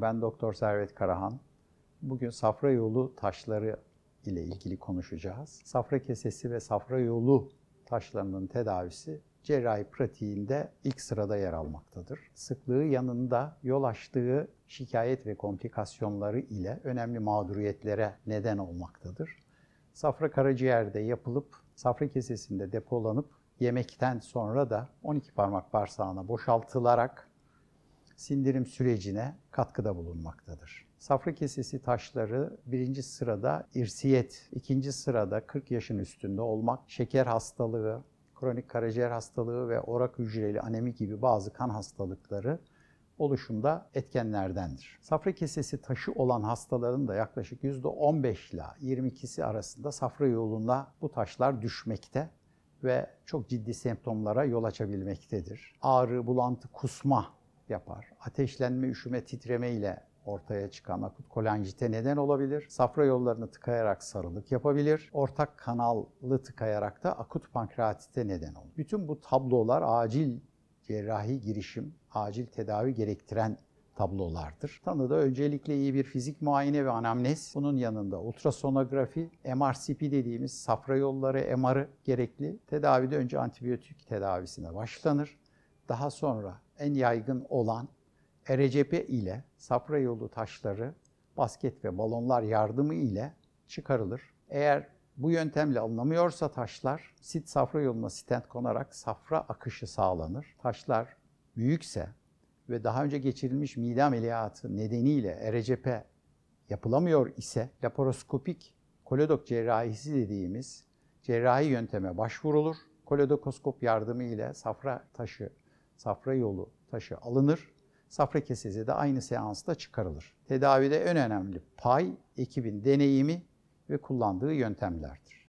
Ben Doktor Servet Karahan. Bugün safra yolu taşları ile ilgili konuşacağız. Safra kesesi ve safra yolu taşlarının tedavisi cerrahi pratiğinde ilk sırada yer almaktadır. Sıklığı yanında yol açtığı şikayet ve komplikasyonları ile önemli mağduriyetlere neden olmaktadır. Safra karaciğerde yapılıp safra kesesinde depolanıp yemekten sonra da 12 parmak bağırsağına boşaltılarak sindirim sürecine katkıda bulunmaktadır. Safra kesesi taşları birinci sırada irsiyet, ikinci sırada 40 yaşın üstünde olmak, şeker hastalığı, kronik karaciğer hastalığı ve orak hücreli anemi gibi bazı kan hastalıkları oluşumda etkenlerdendir. Safra kesesi taşı olan hastaların da yaklaşık %15 ile 22'si arasında safra yoluna bu taşlar düşmekte ve çok ciddi semptomlara yol açabilmektedir. Ağrı, bulantı, kusma yapar. Ateşlenme, üşüme, titreme ile ortaya çıkan akut kolanjite neden olabilir. Safra yollarını tıkayarak sarılık yapabilir. Ortak kanallı tıkayarak da akut pankreatite neden olur. Bütün bu tablolar acil cerrahi girişim, acil tedavi gerektiren tablolardır. Tanıda öncelikle iyi bir fizik muayene ve anamnez, bunun yanında ultrasonografi, MRCP dediğimiz safra yolları MR'ı gerekli. Tedavide önce antibiyotik tedavisine başlanır. Daha sonra en yaygın olan ERCP ile safra yolu taşları basket ve balonlar yardımı ile çıkarılır. Eğer bu yöntemle alınamıyorsa taşlar sit safra yoluna stent konarak safra akışı sağlanır. Taşlar büyükse ve daha önce geçirilmiş mide ameliyatı nedeniyle ERCP yapılamıyor ise laparoskopik kolodok cerrahisi dediğimiz cerrahi yönteme başvurulur. Kolodokoskop yardımı ile safra taşı, safra yolu taşı alınır. Safra kesesi de aynı seansta çıkarılır. Tedavide en önemli pay ekibin deneyimi ve kullandığı yöntemlerdir.